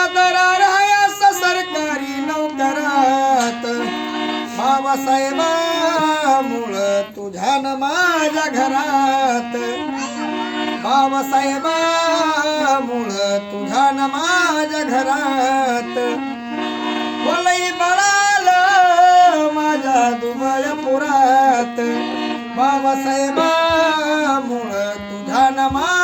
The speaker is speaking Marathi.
होते दरारायास सरकारी नोकरात. बाबासाहेबामुळ तुझ्या न माझ्या घरात. बाबासाहेबामुळ तुझ्या न माझ्या घरात. वलई बळाल माझ्या दुबळ्या पुरात. बाबासाहेबामुळ तुझ्या न माझ्या